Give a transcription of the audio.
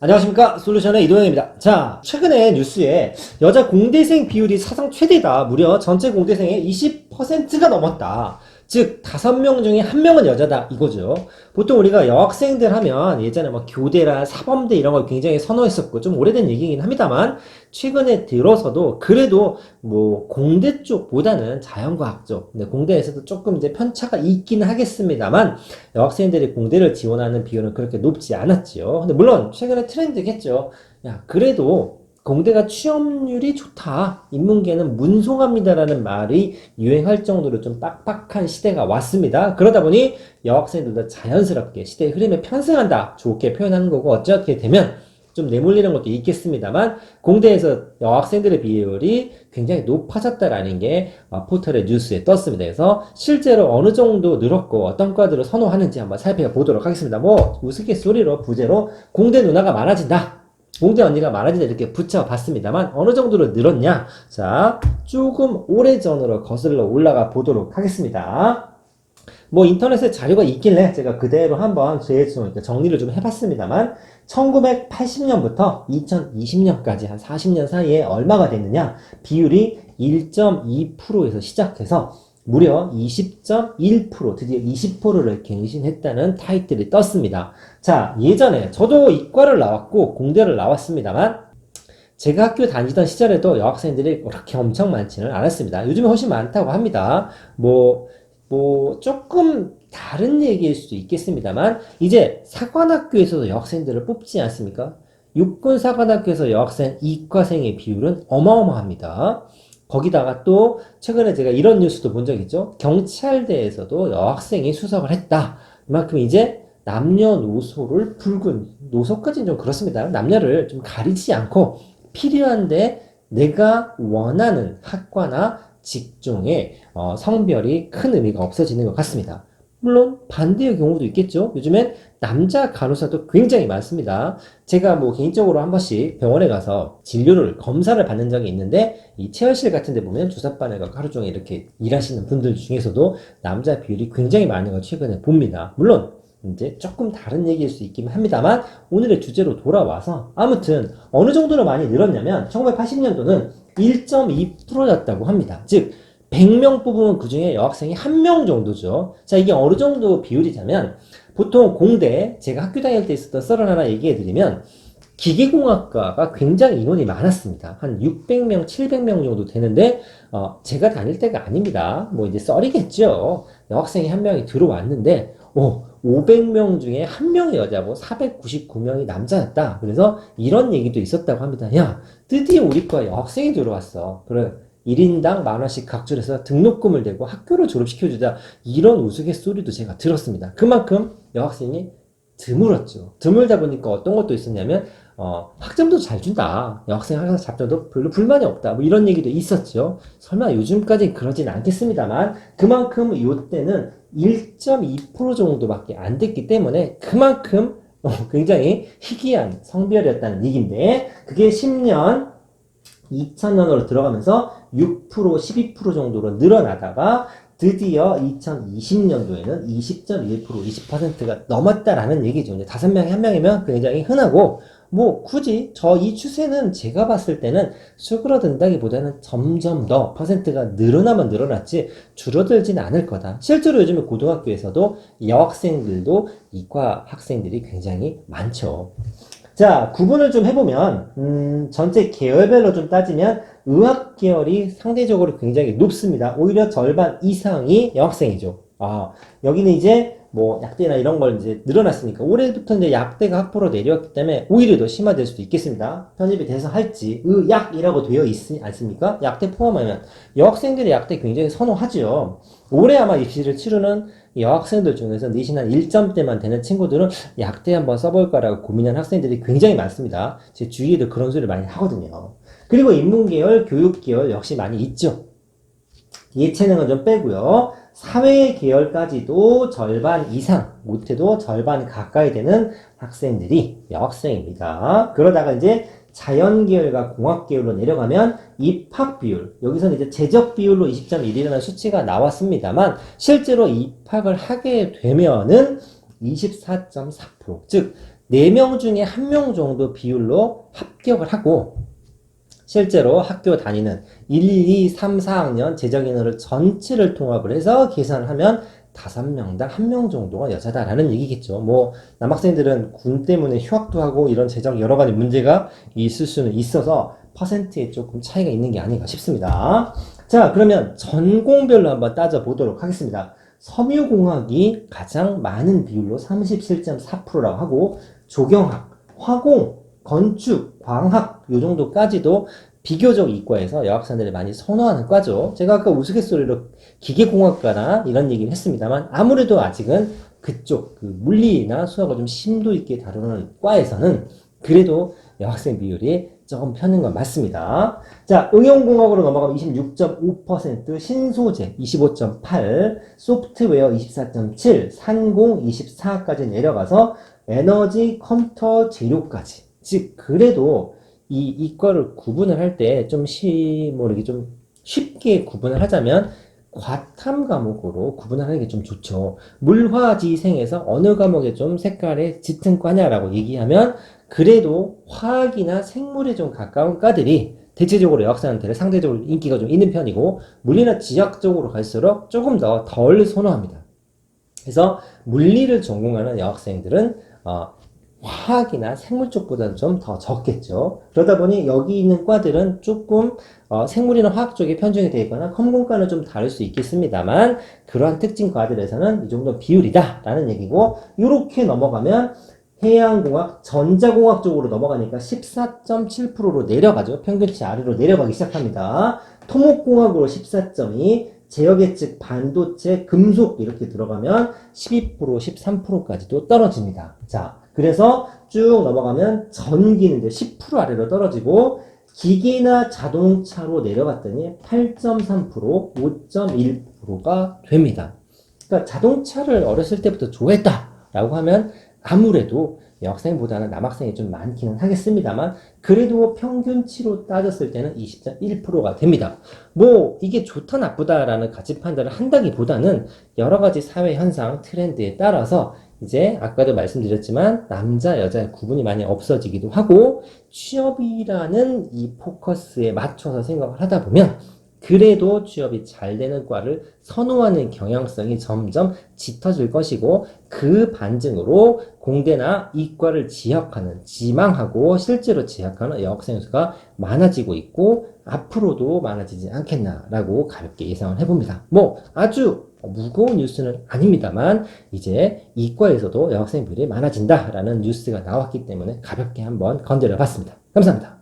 안녕하십니까 솔루션의 이동영입니다. 자 최근에 뉴스에 여자 공대생 비율이 사상 최대다. 무려 전체 공대생의 20%가 넘었다. 즉 다섯 명 중에 한 명은 여자다 이거죠. 보통 우리가 여학생들 하면 예전에 뭐 교대라 사범대 이런 걸 굉장히 선호했었고 좀 오래된 얘기긴 합니다만 최근에 들어서도 그래도 뭐 공대 쪽보다는 자연과학 쪽, 근데 공대에서도 조금 이제 편차가 있긴 하겠습니다만 여학생들이 공대를 지원하는 비율은 그렇게 높지 않았지요. 근데 물론 최근에 트렌드겠죠. 야, 그래도 공대가 취업률이 좋다. 인문계는 문송합니다라는 말이 유행할 정도로 좀 빡빡한 시대가 왔습니다. 그러다 보니 여학생들도 자연스럽게 시대의 흐름에 편승한다. 좋게 표현하는 거고 어떻게 되면 좀 내몰리는 것도 있겠습니다만 공대에서 여학생들의 비율이 굉장히 높아졌다라는 게 어, 포털의 뉴스에 떴습니다. 그래서 실제로 어느 정도 늘었고 어떤 과들을 선호하는지 한번 살펴보도록 하겠습니다. 뭐 우스갯소리로 부제로 공대 누나가 많아진다. 공대 언니가 많아진다 이렇게 붙여봤습니다만 어느 정도로 늘었냐? 자 조금 오래전으로 거슬러 올라가 보도록 하겠습니다. 뭐 인터넷에 자료가 있길래 제가 그대로 한번 제 정리를 좀 해봤습니다만 1980년부터 2020년까지 한 40년 사이에 얼마가 됐느냐 비율이 1.2%에서 시작해서 무려 20.1% 드디어 20%를 갱신했다는 타이틀이 떴습니다. 자 예전에 저도 이과를 나왔고 공대를 나왔습니다만 제가 학교 다니던 시절에도 여학생들이 그렇게 엄청 많지는 않았습니다. 요즘에 훨씬 많다고 합니다. 뭐, 뭐, 조금 다른 얘기일 수도 있겠습니다만, 이제 사관학교에서도 여학생들을 뽑지 않습니까? 육군사관학교에서 여학생 이과생의 비율은 어마어마합니다. 거기다가 또, 최근에 제가 이런 뉴스도 본 적 있죠? 경찰대에서도 여학생이 수석을 했다. 이만큼 이제 남녀노소를 붉은, 노소까지는 좀 그렇습니다. 남녀를 좀 가리지 않고, 필요한데 내가 원하는 학과나 직종의 어, 성별이 큰 의미가 없어지는 것 같습니다. 물론 반대의 경우도 있겠죠. 요즘엔 남자 간호사도 굉장히 많습니다. 제가 뭐 개인적으로 한 번씩 병원에 가서 진료를 검사를 받는 적이 있는데 이 체열실 같은 데 보면 주사바늘 가고 하루 종일 이렇게 일하시는 분들 중에서도 남자 비율이 굉장히 많은 걸 최근에 봅니다. 물론 이제 조금 다른 얘기일 수 있긴 합니다만 오늘의 주제로 돌아와서 아무튼 어느 정도로 많이 늘었냐면 1980년도는 1.2%였다고 합니다. 즉 100명 뽑으면 그 중에 여학생이 한 명 정도죠. 자 이게 어느 정도 비율이냐면 보통 공대 제가 학교 다닐 때 있었던 썰을 하나 얘기해 드리면 기계공학과가 굉장히 인원이 많았습니다. 한 600명, 700명 정도 되는데 어, 제가 다닐 때가 아닙니다. 뭐 이제 썰이겠죠. 여학생이 한 명이 들어왔는데 오, 500명 중에 한 명이 여자고 499명이 남자였다. 그래서 이런 얘기도 있었다고 합니다. 야, 드디어 우리 과 여학생이 들어왔어. 그래. 1인당 만 원씩 각출해서 등록금을 내고 학교를 졸업시켜주자. 이런 우스갯소리도 제가 들었습니다. 그만큼 여학생이 드물었죠. 드물다 보니까 어떤 것도 있었냐면, 어, 학점도 잘 준다. 여학생 학생 잡혀도 별로 불만이 없다. 뭐 이런 얘기도 있었죠. 설마 요즘까지 그러진 않겠습니다만, 그만큼 이때는 1.2% 정도밖에 안 됐기 때문에 그만큼 어, 굉장히 희귀한 성별이었다는 얘기인데, 그게 10년, 2000년으로 들어가면서 6%, 12% 정도로 늘어나다가 드디어 2020년도에는 20.1%, 20%가 넘었다라는 얘기죠. 이제 다섯 명이 한 명이면 굉장히 흔하고, 뭐, 굳이 저 이 추세는 제가 봤을 때는 수그러든다기보다는 점점 더 퍼센트가 늘어나면 늘어났지 줄어들지는 않을 거다. 실제로 요즘에 고등학교에서도 여학생들도 이과 학생들이 굉장히 많죠. 자, 구분을 좀 해보면, 음, 전체 계열별로 좀 따지면, 의학 계열이 상대적으로 굉장히 높습니다. 오히려 절반 이상이 여학생이죠. 아, 여기는 이제, 뭐, 약대나 이런 걸 이제 늘어났으니까, 올해부터 이제 약대가 학부로 내려왔기 때문에, 오히려 더 심화될 수도 있겠습니다. 편입이 돼서 할지, 의약이라고 되어 있지 않습니까? 약대 포함하면, 여학생들이 약대 굉장히 선호하죠. 올해 아마 입시를 치르는 여학생들 중에서 내신 한 1점대만 되는 친구들은 약대 한번 써볼까라고 고민한 학생들이 굉장히 많습니다. 제 주위에도 그런 소리를 많이 하거든요. 그리고 인문계열, 교육계열 역시 많이 있죠. 예체능은 좀 빼고요. 사회 계열까지도 절반 이상, 못해도 절반 가까이 되는 학생들이 여학생입니다. 그러다가 이제 자연 계열과 공학 계열로 내려가면 입학 비율, 여기서는 이제 재적 비율로 20.1이라는 수치가 나왔습니다만 실제로 입학을 하게 되면은 24.4%, 즉 4명 중에 1명 정도 비율로 합격을 하고 실제로 학교 다니는 1, 2, 3, 4학년 재정인원을 전체를 통합을 해서 계산을 하면 5명당 1명 정도가 여자다라는 얘기겠죠. 뭐 남학생들은 군 때문에 휴학도 하고 이런 재정 여러 가지 문제가 있을 수는 있어서 퍼센트에 조금 차이가 있는 게 아닌가 싶습니다. 자, 그러면 전공별로 한번 따져보도록 하겠습니다. 섬유공학이 가장 많은 비율로 37.4%라고 하고 조경학, 화공, 건축, 광학 요 정도까지도 비교적 이과에서 여학생들이 많이 선호하는 과죠. 제가 아까 우스갯소리로 기계공학과나 이런 얘기를 했습니다만 아무래도 아직은 그쪽 그 물리나 수학을 좀 심도 있게 다루는 과에서는 그래도 여학생 비율이 조금 편한 건 맞습니다. 자, 응용공학으로 넘어가면 26.5%, 신소재 25.8, 소프트웨어 24.7, 산공 24까지 내려가서 에너지, 컴퓨터, 재료까지. 즉, 그래도 이 이과를 구분을 할 때 좀 시, 뭐좀 쉽게 구분을 하자면 과탐 과목으로 구분을 하는 게 좀 좋죠. 물화지생에서 어느 과목에 좀 색깔에 짙은 과냐라고 얘기하면 그래도 화학이나 생물에 좀 가까운 과들이 대체적으로 여학생한테 상대적으로 인기가 좀 있는 편이고 물리나 지학 쪽으로 갈수록 조금 더 덜 선호합니다. 그래서 물리를 전공하는 여학생들은 어, 화학이나 생물 쪽보다는 좀 더 적겠죠. 그러다 보니 여기 있는 과들은 조금 어, 생물이나 화학 쪽에 편중이 되어 있거나 컴공과는 좀 다를 수 있겠습니다만 그러한 특징 과들에서는 이 정도 비율이다 라는 얘기고 이렇게 넘어가면 해양공학, 전자공학 쪽으로 넘어가니까 14.7%로 내려가죠. 평균치 아래로 내려가기 시작합니다. 토목공학으로 14.2, 제어계측, 반도체, 금속 이렇게 들어가면 12%, 13%까지도 떨어집니다. 자, 그래서 쭉 넘어가면 전기는 이제 10% 아래로 떨어지고 기계나 자동차로 내려갔더니 8.3%, 5.1%가 됩니다. 그러니까 자동차를 어렸을 때부터 좋아했다라고 하면 아무래도 여학생보다는 남학생이 좀 많기는 하겠습니다만 그래도 평균치로 따졌을 때는 20.1%가 됩니다. 뭐 이게 좋다 나쁘다라는 가치 판단을 한다기보다는 여러 가지 사회 현상 트렌드에 따라서 이제 아까도 말씀드렸지만 남자 여자의 구분이 많이 없어지기도 하고 취업이라는 이 포커스에 맞춰서 생각을 하다 보면 그래도 취업이 잘 되는 과를 선호하는 경향성이 점점 짙어질 것이고 그 반증으로 공대나 이과를 지역하는 지망하고 실제로 지역하는 여학생 수가 많아지고 있고 앞으로도 많아지지 않겠나라고 가볍게 예상을 해봅니다. 뭐 아주 무거운 뉴스는 아닙니다만 이제 이과에서도 여학생 비율이 많아진다라는 뉴스가 나왔기 때문에 가볍게 한번 건드려 봤습니다. 감사합니다.